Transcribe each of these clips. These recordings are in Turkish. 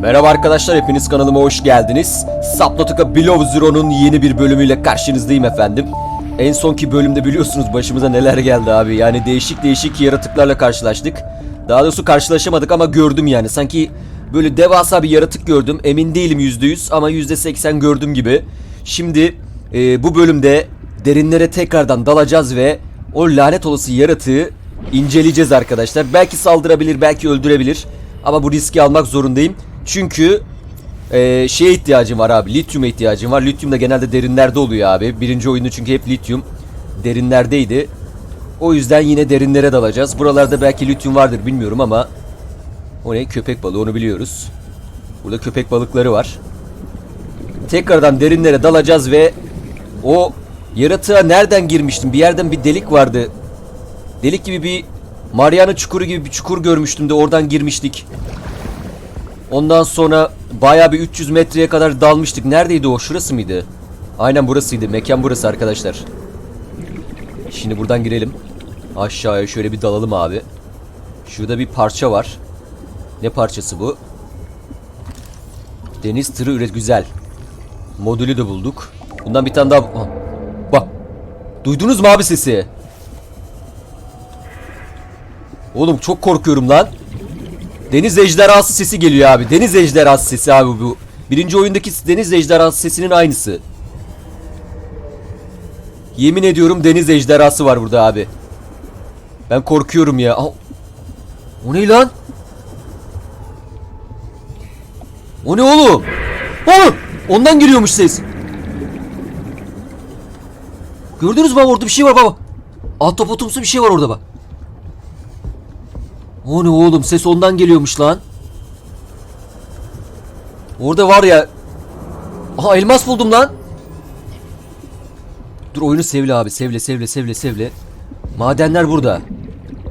Merhaba arkadaşlar hepiniz kanalıma hoş geldiniz. Subnautica Below Zero'nun yeni bir bölümüyle karşınızdayım efendim. En sonki bölümde biliyorsunuz başımıza neler geldi abi. Yani değişik değişik yaratıklarla karşılaştık. Daha doğrusu karşılaşamadık ama gördüm yani. Sanki böyle devasa bir yaratık gördüm. Emin değilim %100 ama %80 gördüm gibi. Şimdi e, bu bölümde derinlere tekrardan dalacağız ve o lanet olası yaratığı inceleyeceğiz arkadaşlar. Belki saldırabilir, belki öldürebilir. Ama bu riski almak zorundayım. Çünkü e, şeye ihtiyacım var abi. Lityuma ihtiyacım var. Lityum da genelde derinlerde oluyor abi. Birinci oyunu çünkü hep lityum derinlerdeydi. O yüzden yine derinlere dalacağız. Buralarda belki lityum vardır bilmiyorum ama o ne? Köpek balığı onu biliyoruz. Burada köpek balıkları var. Tekrardan derinlere dalacağız ve o yaratığa nereden girmiştim? Bir yerden bir delik vardı. Delik gibi bir Mariana çukuru gibi bir çukur görmüştüm de oradan girmiştik. Ondan sonra bayağı bir 300 metreye kadar dalmıştık. Neredeydi o? Şurası mıydı? Aynen burasıydı. Mekan burası arkadaşlar. Şimdi buradan girelim. Aşağıya şöyle bir dalalım abi. Şurada bir parça var. Ne parçası bu? Deniz tırı üret güzel. Modülü de bulduk. Bundan bir tane daha... Ah, Bak. Duydunuz mu abi sesi? Oğlum çok korkuyorum lan. Deniz ejderhası sesi geliyor abi. Deniz ejderhası sesi abi bu. Birinci oyundaki deniz ejderhası sesinin aynısı. Yemin ediyorum deniz ejderhası var burada abi. Ben korkuyorum ya. Aa, o ne lan? O ne oğlum? Oğlum! Ondan geliyormuş ses. Gördünüz mü abi orada bir şey var baba. Altopotumsu bir şey var orada bak. O ne oğlum ses ondan geliyormuş lan. Orada var ya. Aha elmas buldum lan. Dur oyunu sevle abi sevle sevle sevle sevle. Madenler burada.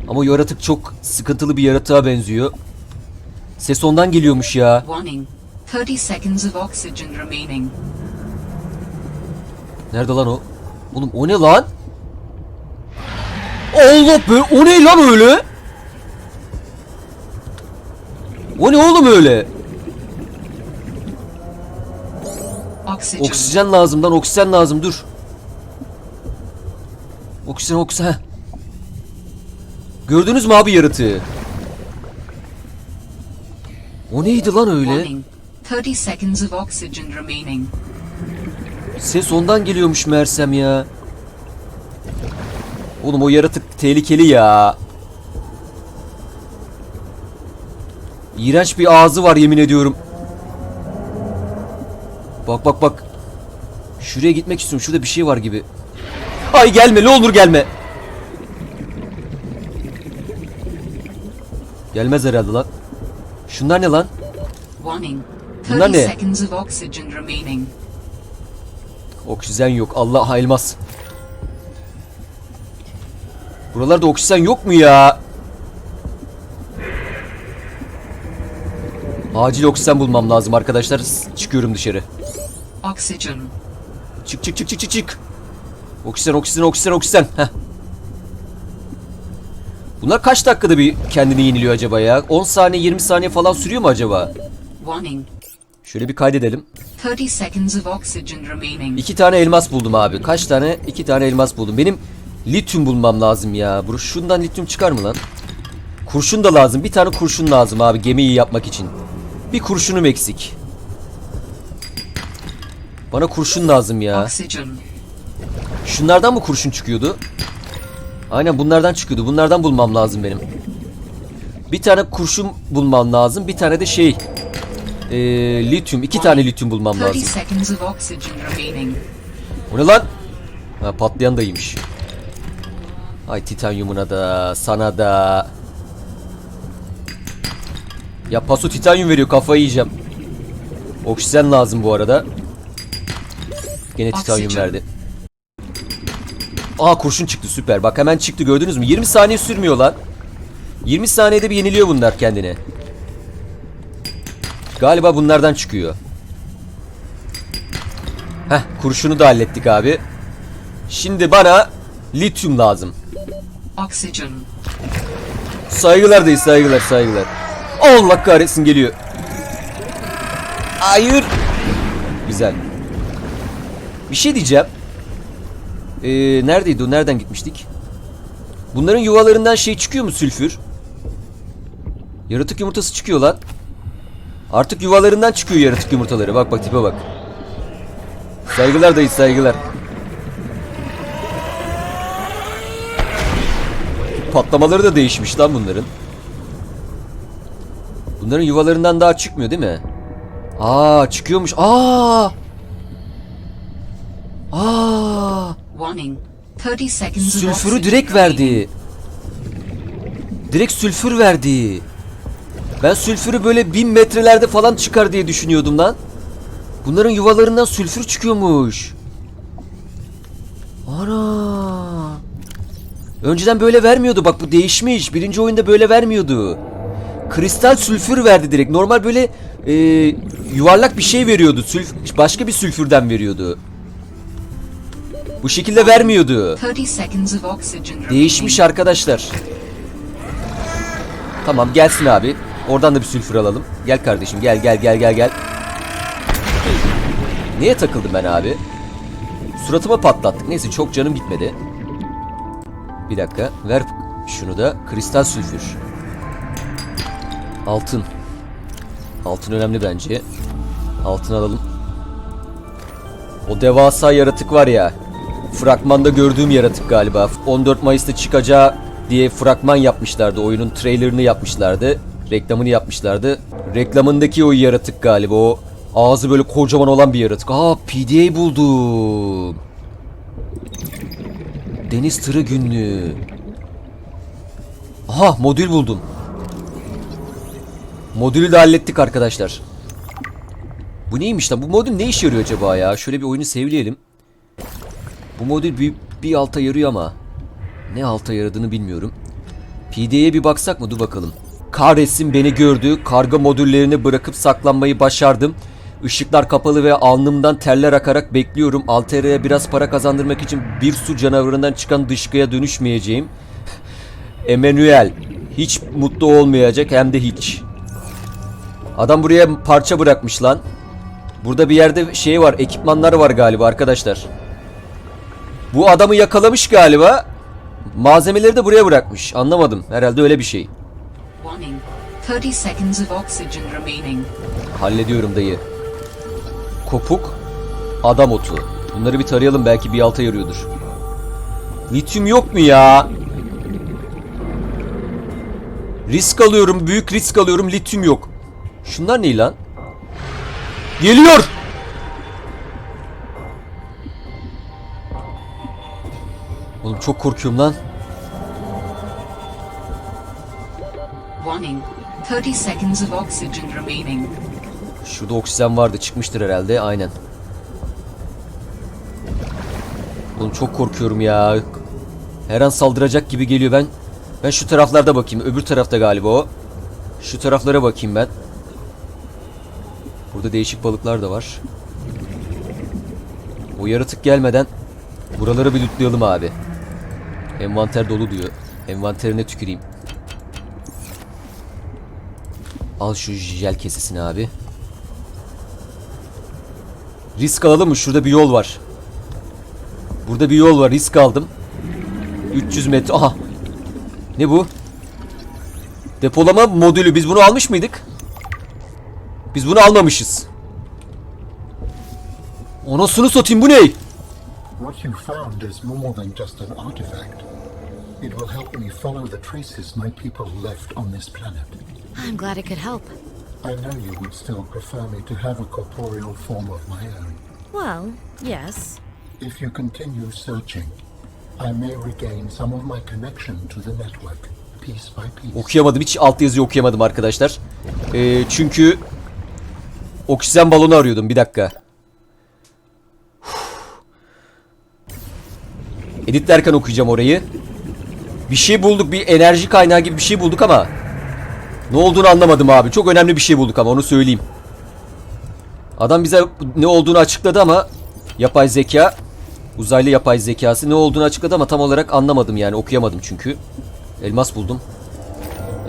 Ama yaratık çok sıkıntılı bir yaratığa benziyor. Ses ondan geliyormuş ya. Warning. 30 seconds of oxygen remaining. Nerede lan o? Oğlum o ne lan? Allah be o ne lan öyle? O ne oğlum öyle? Oxygen. Oksijen lazım lan oksijen lazım dur. Oksijen oksijen. Gördünüz mü abi yaratığı? O neydi lan öyle? Warning. 30 seconds of oxygen remaining. Ses ondan geliyormuş Mersem ya. Oğlum o yaratık tehlikeli ya. İğrenç bir ağzı var yemin ediyorum. Bak bak bak. Şuraya gitmek istiyorum. Şurada bir şey var gibi. Ay gelme ne olur gelme. Gelmez herhalde lan. Şunlar ne lan? Bunlar 30 ne? Oksijen yok. Allah elmas. Buralarda oksijen yok mu ya? Acil oksijen bulmam lazım arkadaşlar. Çıkıyorum dışarı. Oxygen. Çık çık çık çık çık çık. Oksijen oksijen oksijen oksijen. Heh. Bunlar kaç dakikada bir kendini yeniliyor acaba ya? 10 saniye 20 saniye falan sürüyor mu acaba? Warning. Şöyle bir kaydedelim. 30 seconds of oxygen remaining. İki tane elmas buldum abi. Kaç tane? İki tane elmas buldum. Benim lityum bulmam lazım ya. Şundan lityum çıkar mı lan? Kurşun da lazım. Bir tane kurşun lazım abi gemiyi yapmak için. Bir kurşunum eksik. Bana kurşun lazım ya. Oxygen. Şunlardan mı kurşun çıkıyordu? Aynen bunlardan çıkıyordu. Bunlardan bulmam lazım benim. Bir tane kurşun bulmam lazım. Bir tane de şey. Ee, lityum. iki tane lityum bulmam 30 lazım. O ne lan? Ha patlayan dayıymış. Ay titanyumuna da sana da. Ya paso titanyum veriyor kafayı yiyeceğim. Oksijen lazım bu arada. Gene titanyum Oksijen. verdi. Aa kurşun çıktı süper. Bak hemen çıktı gördünüz mü? 20 saniye sürmüyor lan. 20 saniyede bir yeniliyor bunlar kendini. Galiba bunlardan çıkıyor. Heh kurşunu da hallettik abi. Şimdi bana lityum lazım. Oxygen. Saygılar değil saygılar saygılar. Allah kahretsin geliyor. Hayır. Güzel. Bir şey diyeceğim. Ee, neredeydi o? Nereden gitmiştik? Bunların yuvalarından şey çıkıyor mu sülfür? Yaratık yumurtası çıkıyor lan. Artık yuvalarından çıkıyor yaratık yumurtaları. Bak bak tipe bak. Saygılar dayı saygılar. Patlamaları da değişmiş lan bunların. Bunların yuvalarından daha çıkmıyor değil mi? Aa çıkıyormuş. Aa! Aa! Warning. 30 seconds of Sülfürü direkt verdi. Direkt sülfür verdi. Ben sülfürü böyle bin metrelerde falan çıkar diye düşünüyordum lan. Bunların yuvalarından sülfür çıkıyormuş. Ana. Önceden böyle vermiyordu. Bak bu değişmiş. Birinci oyunda böyle vermiyordu. Kristal sülfür verdi direkt. Normal böyle e, yuvarlak bir şey veriyordu. Sülf başka bir sülfürden veriyordu. Bu şekilde vermiyordu. 30 seconds of oxygen remaining. Değişmiş arkadaşlar. Tamam gelsin abi. Oradan da bir sülfür alalım. Gel kardeşim gel gel gel gel gel. Neye takıldım ben abi? Suratıma patlattık. Neyse çok canım gitmedi. Bir dakika. Ver şunu da. Kristal sülfür. Altın. Altın önemli bence. Altın alalım. O devasa yaratık var ya. Fragmanda gördüğüm yaratık galiba. 14 Mayıs'ta çıkacağı diye fragman yapmışlardı. Oyunun trailerını yapmışlardı. Reklamını yapmışlardı. Reklamındaki o yaratık galiba. O ağzı böyle kocaman olan bir yaratık. Aa PDA buldum. Deniz tırı günlüğü. Aha modül buldum. Modülü de hallettik arkadaşlar. Bu neymiş lan? Bu modül ne işe yarıyor acaba ya? Şöyle bir oyunu sevleyelim. Bu modül bir, bir alta yarıyor ama. Ne alta yaradığını bilmiyorum. PD'ye bir baksak mı? Dur bakalım. Kahretsin beni gördü. Karga modüllerini bırakıp saklanmayı başardım. Işıklar kapalı ve alnımdan terler akarak bekliyorum. Altera'ya biraz para kazandırmak için bir su canavarından çıkan dışkıya dönüşmeyeceğim. Emanuel hiç mutlu olmayacak hem de hiç. Adam buraya parça bırakmış lan. Burada bir yerde şey var, ekipmanlar var galiba arkadaşlar. Bu adamı yakalamış galiba. Malzemeleri de buraya bırakmış. Anlamadım. Herhalde öyle bir şey. Warning. 30 seconds of oxygen remaining. Hallediyorum dayı. Kopuk, adam otu. Bunları bir tarayalım belki bir alta yarıyordur. Lityum yok mu ya? Risk alıyorum, büyük risk alıyorum, lityum yok. Şunlar ne lan? Geliyor! Oğlum çok korkuyorum lan. Warning. 30 seconds of oxygen remaining. Şurada oksijen vardı çıkmıştır herhalde aynen. Oğlum çok korkuyorum ya. Her an saldıracak gibi geliyor ben. Ben şu taraflarda bakayım. Öbür tarafta galiba o. Şu taraflara bakayım ben. Burada değişik balıklar da var. O yaratık gelmeden buraları bir lootlayalım abi. Envanter dolu diyor. Envanterine tüküreyim. Al şu jel kesesini abi. Risk alalım mı? Şurada bir yol var. Burada bir yol var. Risk aldım. 300 metre. Aha. Ne bu? Depolama modülü. Biz bunu almış mıydık? Biz bunu almamışız. Anasını satayım bu ne? What you found is more than just an artifact. It will help me follow the traces my people left on this planet. I'm glad it could help. I know you would still prefer me to have a corporeal form of my own. Well, yes. If you continue searching, I may regain some of my connection to the network, piece by piece. Okuyamadım. Hiç alt yazıyı okuyamadım arkadaşlar. Ee, çünkü oksijen balonu arıyordum. Bir dakika. Editlerken okuyacağım orayı. Bir şey bulduk. Bir enerji kaynağı gibi bir şey bulduk ama ne olduğunu anlamadım abi. Çok önemli bir şey bulduk ama onu söyleyeyim. Adam bize ne olduğunu açıkladı ama yapay zeka uzaylı yapay zekası ne olduğunu açıkladı ama tam olarak anlamadım yani okuyamadım çünkü. Elmas buldum.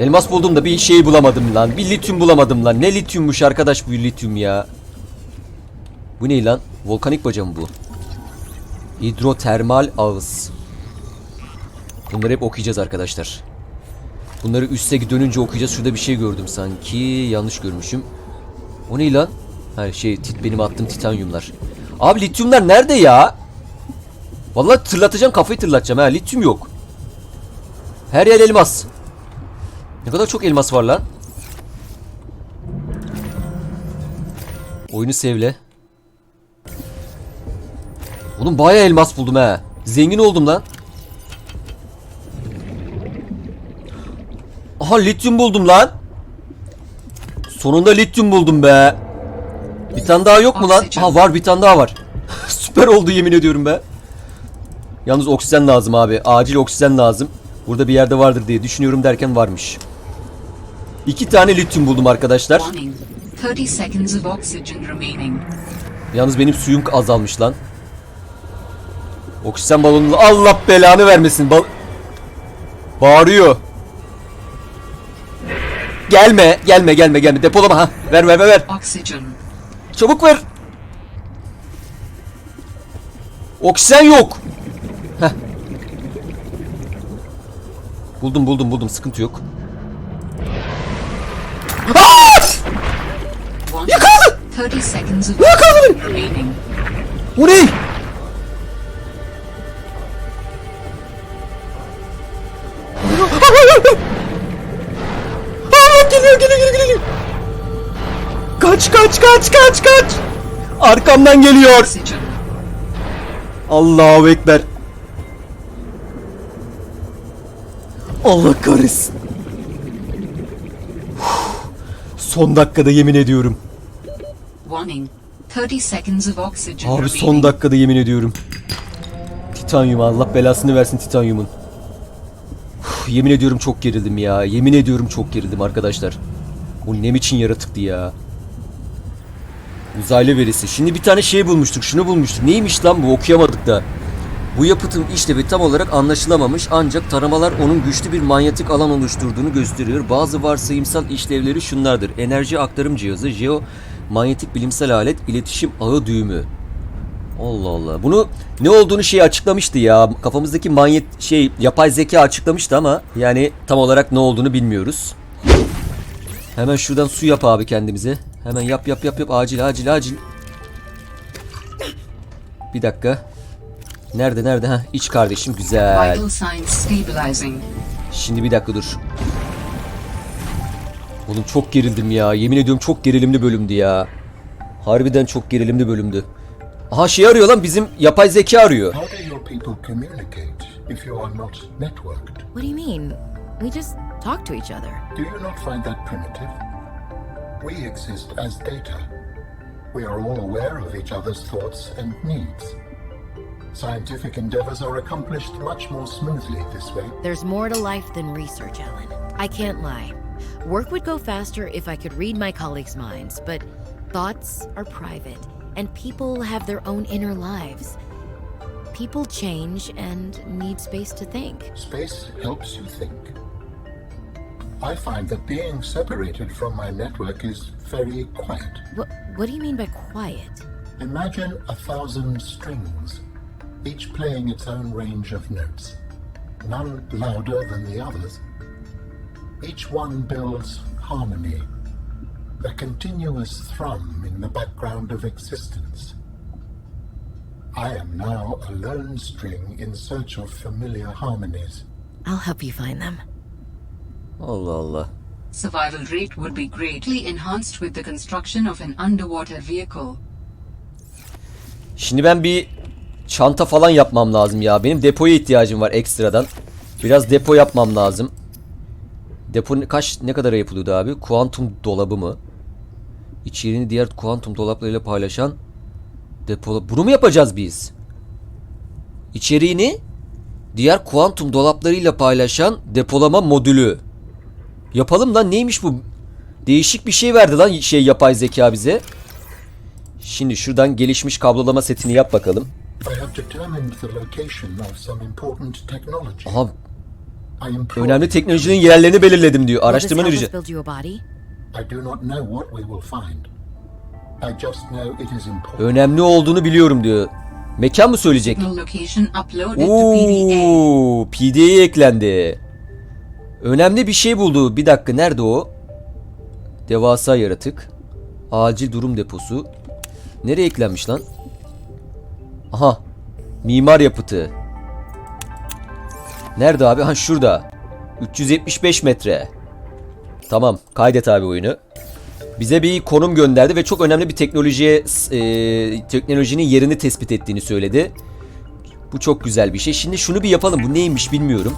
Elmas buldum da bir şey bulamadım lan. Bir lityum bulamadım lan. Ne lityummuş arkadaş bu lityum ya. Bu ne lan? Volkanik baca mı bu? Hidrotermal ağız. Bunları hep okuyacağız arkadaşlar. Bunları üste dönünce okuyacağız. Şurada bir şey gördüm sanki. Yanlış görmüşüm. O ne lan? Ha şey tit, benim attığım titanyumlar. Abi lityumlar nerede ya? Vallahi tırlatacağım kafayı tırlatacağım ha. Lityum yok. Her yer elmas. Ne kadar çok elmas var lan. Oyunu sevle. Oğlum bayağı elmas buldum ha. Zengin oldum lan. Aha lityum buldum lan. Sonunda lityum buldum be. Bir tane daha yok mu lan? Ha var bir tane daha var. Süper oldu yemin ediyorum be. Yalnız oksijen lazım abi. Acil oksijen lazım. Burada bir yerde vardır diye düşünüyorum derken varmış. İki tane lityum buldum arkadaşlar. Warning. 30 seconds of oxygen remaining. Yalnız benim suyum azalmış lan. Oksijen balonunu Allah belanı vermesin. Bal Bağırıyor. Gelme, gelme, gelme, gelme. Depolama ha. Ver, ver, ver, ver. Oxygen. Çabuk ver. Oksijen yok. Heh. Buldum, buldum, buldum. Sıkıntı yok. Warning. Yakaladı! 30 seconds of Yakaladı remaining. O ne? Allah geliyor geliyor geliyor geliyor. Kaç kaç kaç kaç kaç. Arkamdan geliyor. Allahu ekber. Allah kahretsin. Son dakikada yemin ediyorum. Warning. 30 seconds of oxygen Abi son dakikada yemin ediyorum. Titanyum Allah belasını versin titanyumun. Uf, yemin ediyorum çok gerildim ya. Yemin ediyorum çok gerildim arkadaşlar. Bu ne biçim yaratıktı ya. Uzaylı verisi. Şimdi bir tane şey bulmuştuk. Şunu bulmuştuk. Neymiş lan bu okuyamadık da. Bu yapıtın işlevi tam olarak anlaşılamamış ancak taramalar onun güçlü bir manyetik alan oluşturduğunu gösteriyor. Bazı varsayımsal işlevleri şunlardır. Enerji aktarım cihazı, jeo manyetik bilimsel alet, iletişim ağı düğümü. Allah Allah. Bunu ne olduğunu şey açıklamıştı ya. Kafamızdaki manyet şey yapay zeka açıklamıştı ama yani tam olarak ne olduğunu bilmiyoruz. Hemen şuradan su yap abi kendimize. Hemen yap yap yap yap acil acil acil. Bir dakika. Nerede nerede ha iç kardeşim güzel. Vital signs stabilizing. Şimdi bir dakika dur. Oğlum çok gerildim ya. Yemin ediyorum çok gerilimli bölümdü ya. Harbiden çok gerilimli bölümdü. Aha şey arıyor lan bizim yapay zeka arıyor. How do your people communicate if you are not networked? What do you mean? We just talk to each other. Do you not find that primitive? We exist as data. We are all aware of each other's thoughts and needs. Scientific endeavors are accomplished much more smoothly this way. There's more to life than research, Ellen. I can't lie. Work would go faster if I could read my colleagues' minds, but thoughts are private, and people have their own inner lives. People change and need space to think. Space helps you think. I find that being separated from my network is very quiet. What, what do you mean by quiet? Imagine a thousand strings, each playing its own range of notes, none louder than the others. Each one builds harmony, a continuous thrum in the background of existence. I am now a lone string in search of familiar harmonies. I'll help you find them. Oh, Allah Allah. Survival rate would be greatly enhanced with the construction of an underwater vehicle. Şimdi ben bir çanta falan yapmam lazım ya. Benim depoya ihtiyacım var ekstradan. Biraz depo yapmam lazım. Depo kaç ne kadara yapılıyordu abi? Kuantum dolabı mı? İçeriğini diğer kuantum dolaplarıyla paylaşan depo. Bunu mu yapacağız biz? İçeriğini diğer kuantum dolaplarıyla paylaşan depolama modülü. Yapalım lan neymiş bu? Değişik bir şey verdi lan şey yapay zeka bize. Şimdi şuradan gelişmiş kablolama setini yap bakalım. I have determined the location of some important technology. Aha I implore önemli teknolojinin yerlerini belirledim diyor. Araştırma help us netice. build you a body? I do not know what we will find. I just know it is important. Önemli olduğunu biliyorum diyor. Mekan mı söyleyecek? Signal location uploaded to PDA. Oo, PDA'ye eklendi. Önemli bir şey buldu. Bir dakika nerede o? Devasa yaratık. Acil durum deposu. Nereye eklenmiş lan? Aha. Mimar yapıtı. Nerede abi? Ha şurada. 375 metre. Tamam. Kaydet abi oyunu. Bize bir konum gönderdi ve çok önemli bir teknolojiye e, teknolojinin yerini tespit ettiğini söyledi. Bu çok güzel bir şey. Şimdi şunu bir yapalım. Bu neymiş bilmiyorum.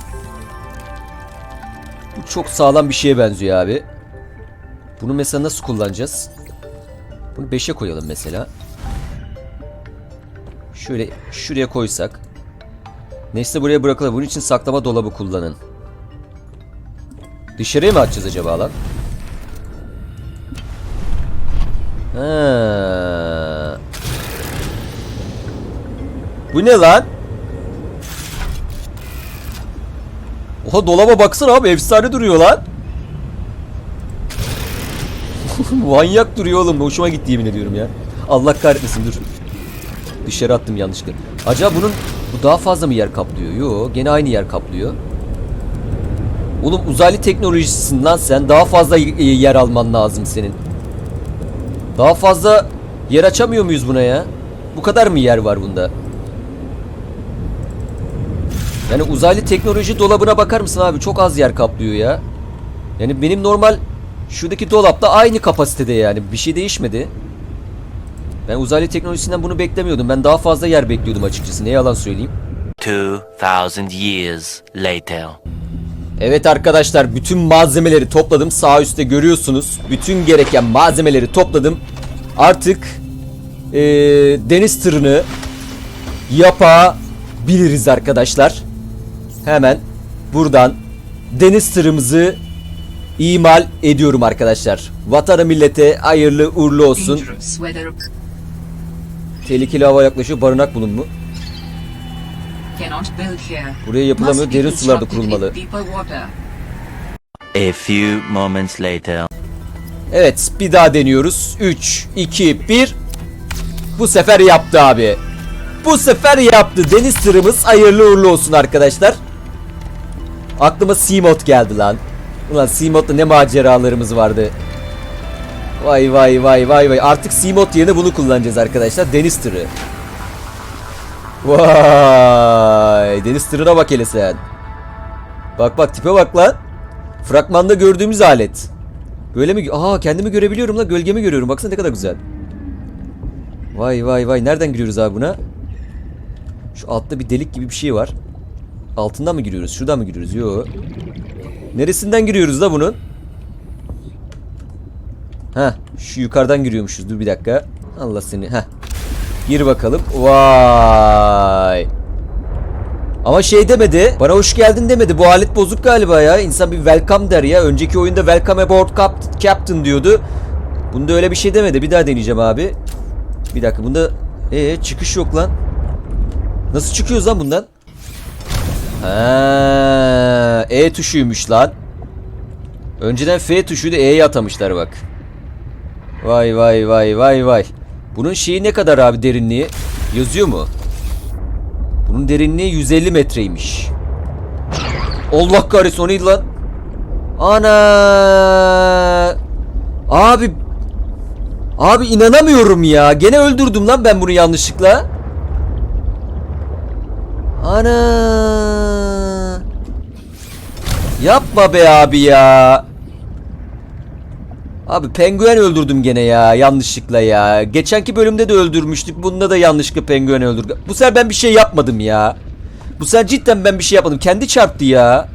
Bu çok sağlam bir şeye benziyor abi. Bunu mesela nasıl kullanacağız? Bunu 5'e koyalım mesela. Şöyle şuraya koysak. Nesne buraya bırakılır. Bunun için saklama dolabı kullanın. Dışarıya mı atacağız acaba lan? Ha. Bu ne lan? Oha dolaba baksana abi efsane duruyor lan. Manyak duruyor oğlum. Hoşuma gitti yemin ediyorum ya. Allah kahretmesin dur. Dışarı attım yanlışlıkla. Acaba bunun bu daha fazla mı yer kaplıyor? Yo gene aynı yer kaplıyor. Oğlum uzaylı teknolojisisin lan sen. Daha fazla y- yer alman lazım senin. Daha fazla yer açamıyor muyuz buna ya? Bu kadar mı yer var bunda? Yani uzaylı teknoloji dolabına bakar mısın abi? Çok az yer kaplıyor ya. Yani benim normal şuradaki dolapta aynı kapasitede yani. Bir şey değişmedi. Ben uzaylı teknolojisinden bunu beklemiyordum. Ben daha fazla yer bekliyordum açıkçası. Ne yalan söyleyeyim. 2000 years later. Evet arkadaşlar bütün malzemeleri topladım. Sağ üstte görüyorsunuz. Bütün gereken malzemeleri topladım. Artık eee, deniz tırını yapabiliriz arkadaşlar. Hemen buradan deniz tırımızı imal ediyorum arkadaşlar. Vatana millete hayırlı uğurlu olsun. Tehlikeli hava yaklaşıyor. Barınak bulun mu? Buraya yapılamıyor. Derin sularda kurulmalı. A few moments later. Evet bir daha deniyoruz. 3, 2, 1. Bu sefer yaptı abi. Bu sefer yaptı. Deniz tırımız hayırlı uğurlu olsun arkadaşlar. Aklıma Seamod geldi lan. Ulan Seamod'da ne maceralarımız vardı. Vay vay vay vay vay. Artık Seamod yerine bunu kullanacağız arkadaşlar. Deniz tırı. Vay. Deniz tırına bak hele sen. Bak bak tipe bak lan. Fragmanda gördüğümüz alet. Böyle mi? Aa kendimi görebiliyorum la. Gölgemi görüyorum. Baksana ne kadar güzel. Vay vay vay. Nereden giriyoruz abi buna? Şu altta bir delik gibi bir şey var. Altından mı giriyoruz? Şuradan mı giriyoruz? Yo. Neresinden giriyoruz da bunun? Ha, şu yukarıdan giriyormuşuz. Dur bir dakika. Allah seni. Ha. Gir bakalım. Vay. Ama şey demedi. Bana hoş geldin demedi. Bu alet bozuk galiba ya. İnsan bir welcome der ya. Önceki oyunda welcome aboard cap- captain diyordu. Bunda öyle bir şey demedi. Bir daha deneyeceğim abi. Bir dakika bunda ee çıkış yok lan. Nasıl çıkıyoruz lan bundan? Ha, E tuşuymuş lan. Önceden F tuşuydu E'ye atamışlar bak. Vay vay vay vay vay. Bunun şeyi ne kadar abi derinliği? Yazıyor mu? Bunun derinliği 150 metreymiş. Allah kahretsin o neydi lan? Ana! Abi Abi inanamıyorum ya. Gene öldürdüm lan ben bunu yanlışlıkla. Ana! Yapma be abi ya. Abi penguen öldürdüm gene ya yanlışlıkla ya. Geçenki bölümde de öldürmüştük. Bunda da yanlışlıkla penguen öldürdüm. Bu sefer ben bir şey yapmadım ya. Bu sefer cidden ben bir şey yapmadım. Kendi çarptı ya.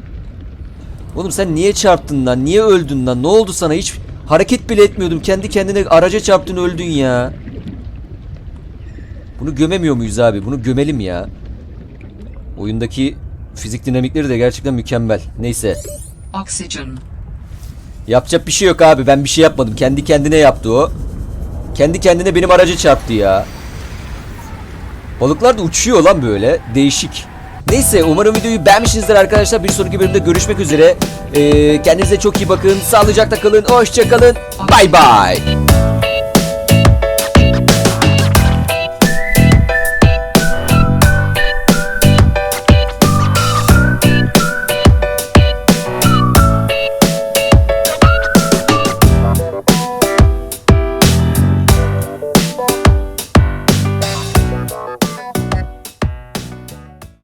Oğlum sen niye çarptın lan? Niye öldün lan? Ne oldu sana? Hiç hareket bile etmiyordum. Kendi kendine araca çarptın öldün ya. Bunu gömemiyor muyuz abi? Bunu gömelim ya. Oyundaki fizik dinamikleri de gerçekten mükemmel. Neyse. Oxygen. Yapacak bir şey yok abi. Ben bir şey yapmadım. Kendi kendine yaptı o. Kendi kendine benim araca çarptı ya. Balıklar da uçuyor lan böyle. Değişik. Neyse umarım videoyu beğenmişsinizdir arkadaşlar. Bir sonraki bölümde görüşmek üzere. Ee, kendinize çok iyi bakın. Sağlıcakla kalın. Hoşça kalın. Bay bay.